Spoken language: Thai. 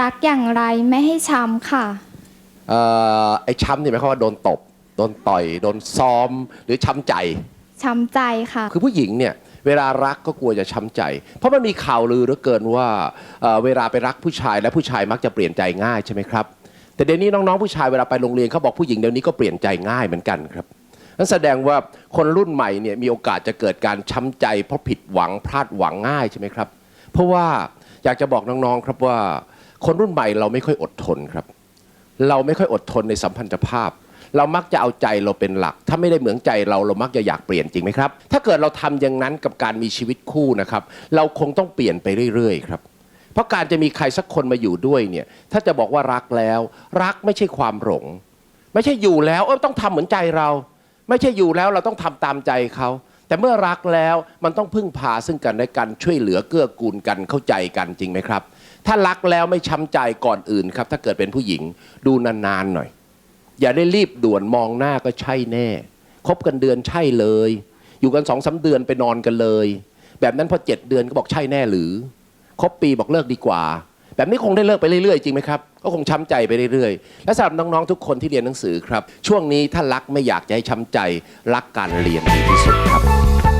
รักอย่างไรไม่ให้ช้ำค่ะ เอ่อไอ้ช้ำนี่หมายความว่าโดนตบ โดนต่อย โดนซ้อม หรือช้ำใจ ช้ำใจค่ะ คือผู้หญิงเนี่ยเวลารักก็กลัวจะช้ำใจ เพราะมันมีข่าวลือเหลือเกินว่าเอ่อเวลาไปรักผู้ชายแล้วผู้ชายมักจะเปลี่ยนใจง่ายใช่ไหมครับ แต่เดี๋ยวนี้น้องๆผู้ชายเวลาไปโรงเรียนเขาบอกผู้หญิงเดี๋ยวนี้ก็เปลี่ยนใจง่ายเหมือนกันครับนั่นแสดงว่าคนรุ่นใหม่เนี่ยมีโอกาสจะเกิดการช้ำใจ เพราะผิดหวังพลาดหวังง่ายใช่ไหมครับ เพราะว่าอยากจะบอกน้องๆครับว่า คนรุ่นใหม่เราไม่ค่อยอดทนครับ เราไม่ค่อยอดทนในสัมพันธภาพ เรามักจะเอาใจเราเป็นหลัก ถ้าไม่ได้เหมือนใจเราเรามักจะอยากเปลี่ยนจริงไหมครับ ถ้าเกิดเราทำอย่างนั้นกับการมีชีวิตคู่นะครับ เราคงต้องเปลี่ยนไปเรื่อยๆครับเพราะการจะมีใครสักคนมาอยู่ด้วยเนี่ย ถ้าจะบอกว่ารักแล้ว รักไม่ใช่ความหลง ไม่ใช่อยู่แล้วเออต้องทำเหมือนใจเรา ไม่ใช่อยู่แล้วเราต้องทำตามใจเขา แต่เมื่อรักแล้วมันต้องพึ่งพาซึ่งกันและกันช่วยเหลือเกื้อกูลกันเข้าใจกันจริงไหมครับ ถ้ารักแล้วไม่ช้ำใจก่อนอื่นครับ ถ้าเกิดเป็นผู้หญิงดูนานๆหน่อย อย่าได้รีบด่วนมองหน้าก็ใช่แน่คบกันเดือนใช่เลย อยู่กันสองสาเดือนไปนอนกันเลย แบบนั้นพอเจ็ดเดือนก็บอกใช่แน่หรือครบปีบอกเลิกดีกว่า แบบนี้คงได้เลิกไปเรื่อยๆจริงไหมครับก็คงช้ำใจไปเรื่อยๆ และสำหรับน้องๆทุกคนที่เรียนหนังสือครับ ช่วงนี้ถ้ารักไม่อยากจะให้ช้ำใจ รักการเรียนดีที่สุดครับ